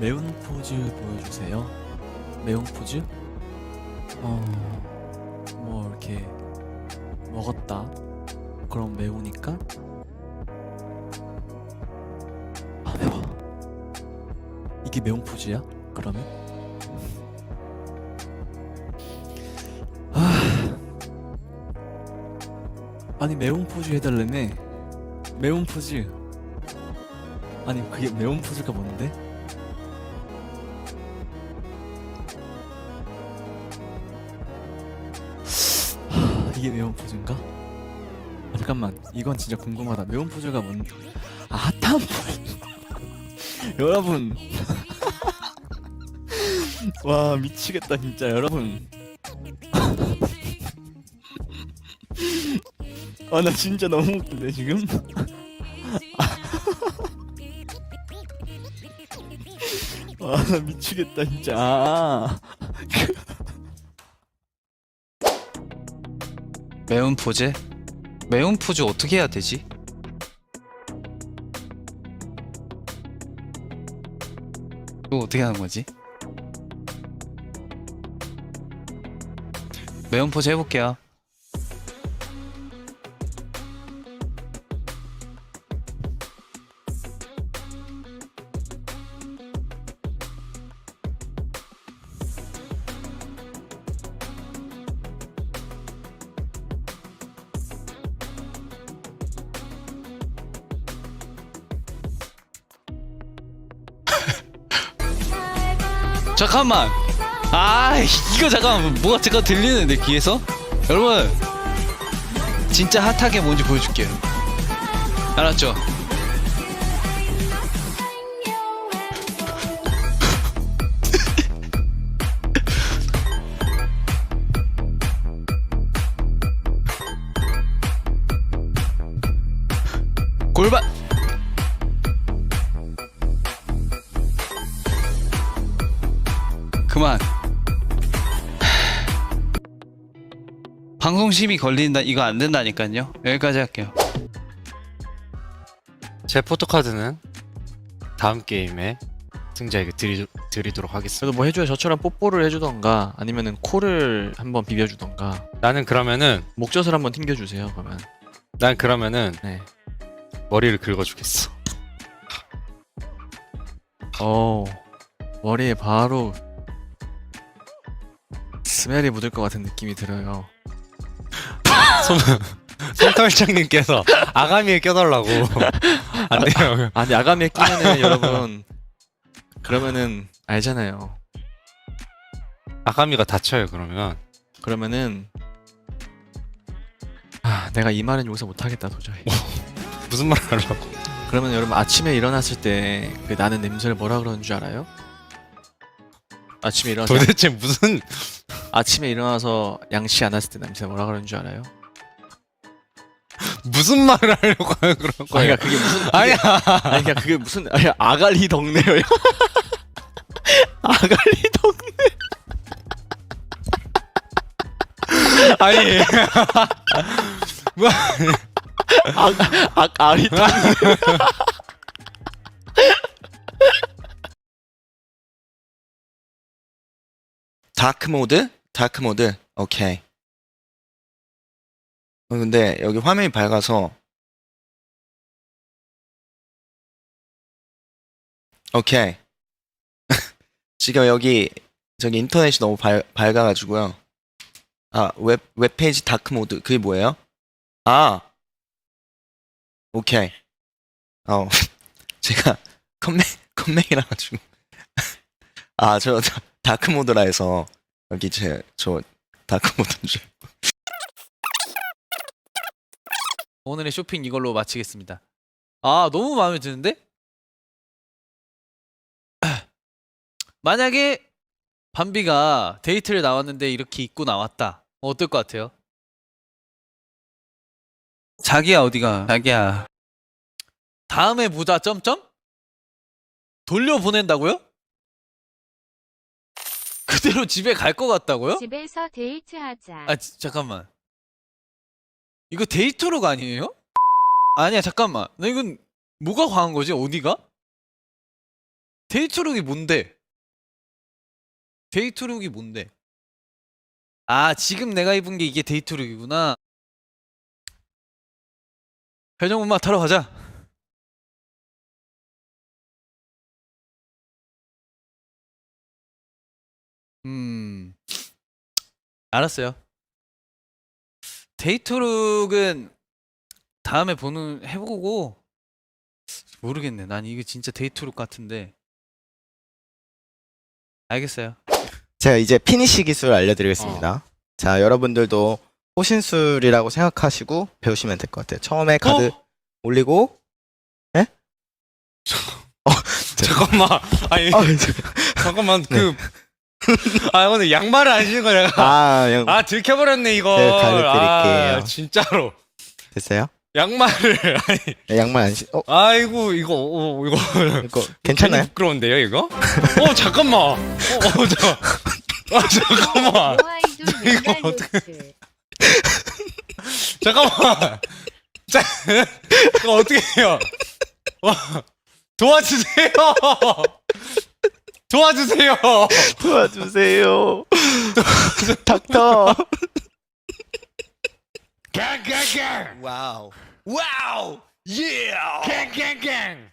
매운 포즈 보여주세요. 매운 포즈? 어, 뭐 이렇게 먹었다. 그럼 매우니까 아 매워. 이게 매운 포즈야? 그러면? 아, 아니 매운 포즈 해달라며. 매운 포즈. 아니 그게 매운 포즈가 뭔데? 이게 매운 포즈인가? 아, 잠깐만. 이건 진짜 궁금하다. 매운 포즈가 뭔? 아 핫한 포즈. 여러분. 와 미치겠다 진짜. 여러분. 아 나 진짜 너무 웃긴데 지금? 아 나 미치겠다 진짜. 아 매운 포즈? 매운 포즈 어떻게 해야 되지? 이거 어떻게 하는 거지? 매운 포즈 해볼게요. 잠깐만. 아 이거 잠깐만 뭐가 제가 들리는데 귀에서? 여러분 진짜 핫하게 뭔지 보여줄게요. 알았죠? 그만 방송 심의 걸린다 이거 안 된다니까요 여기까지 할게요 제 포토카드는 다음 게임에 승자에게 드리, 드리도록 하겠습니다. 그래도 뭐 해줘야 저처럼 뽀뽀를 해주던가 아니면은 코를 한번 비벼주던가 나는 그러면은 목젖을 한번 튕겨주세요 그러면 난 그러면은 네. 머리를 긁어주겠어. 어 머리에 바로 스멜이 묻을 것 같은 느낌이 들어요 손털장님께서 아가미에 껴달라고 안 돼요. 아니 아가미에 끼면은 여러분 그러면은 알잖아요 아가미가 다쳐요 그러면. 그러면은 아 내가 이 말은 여기서 못하겠다 도저히 무슨 말 하려고? 그러면 여러분 아침에 일어났을 때 그 나는 냄새를 뭐라 그러는 줄 알아요? 아침에 일어나서 도대체 무슨 아침에 일어나서 양치 안 했을 때 냄새 뭐라 그러는 줄 알아요? 무슨 말을 하려고 하는 그런 아니 거예요? 그러니까 그게 무슨 아니야. 아니 그러니까 그게 무슨 아니 아갈리 덕네요 아갈리 덕네 아니 뭐 아 아리 덕 다크 모드? 다크 모드. 오케이. 어, 근데 여기 화면이 밝아서 오케이. 지금 여기 저기 인터넷이 너무 밝, 밝아가지고요. 아, 웹, 웹페이지 다크 모드. 그게 뭐예요? 아. 오케이. 어. 제가 컴맹, 컴맹이라 가지고. 아, 저 다크 모드라 해서 여기 제 저 다크 모드인 줄. 오늘의 쇼핑 이걸로 마치겠습니다 아 너무 마음에 드는데? 만약에 밤비가 데이트를 나왔는데 이렇게 입고 나왔다 어떨 것 같아요? 자기야 어디가 자기야 다음에 보자 점점? 돌려보낸다고요? 그대로 집에 갈 것 같다고요? 집에서 데이트하자. 아 지- 잠깐만 이거 데이트룩 아니에요? 아니야 잠깐만 나 이건 뭐가 과한 거지 어디가? 데이트룩이 뭔데? 데이트룩이 뭔데? 아 지금 내가 입은 게 이게 데이트룩이구나. 회전문마 타러 가자. 음, 알았어요. 데이트룩은 다음에 보는 해보고 모르겠네. 난 이게 진짜 데이트룩 같은데. 알겠어요. 제가 이제 피니시 기술 알려드리겠습니다. 자, 여러분들도 호신술이라고 생각하시고 배우시면 될 것 같아요. 처음에 카드 어? 올리고, 잠깐만. 아니 아, 잠깐만 그. 아 오늘 양말을 안 신은 거 내가. 아, 형, 아 들켜버렸네 이거. 네, 가르쳐드릴게요. 아, 진짜로. 됐어요? 양말을 아니. 네, 양말 안 신, 어, 아이고 이거 어, 이거 이거 괜찮나요? 괜히 부끄러운데요 이거? 어 잠깐만. 어, 어 잠깐. 아 잠깐만. 이거 어떡해. 잠깐만. 자, 이거 어떻게 해요? 와, 도와주세요. 도와주세요. 도와주세요. 닥터. 갱갱갱. 와우. 와우. 예. 갱갱갱.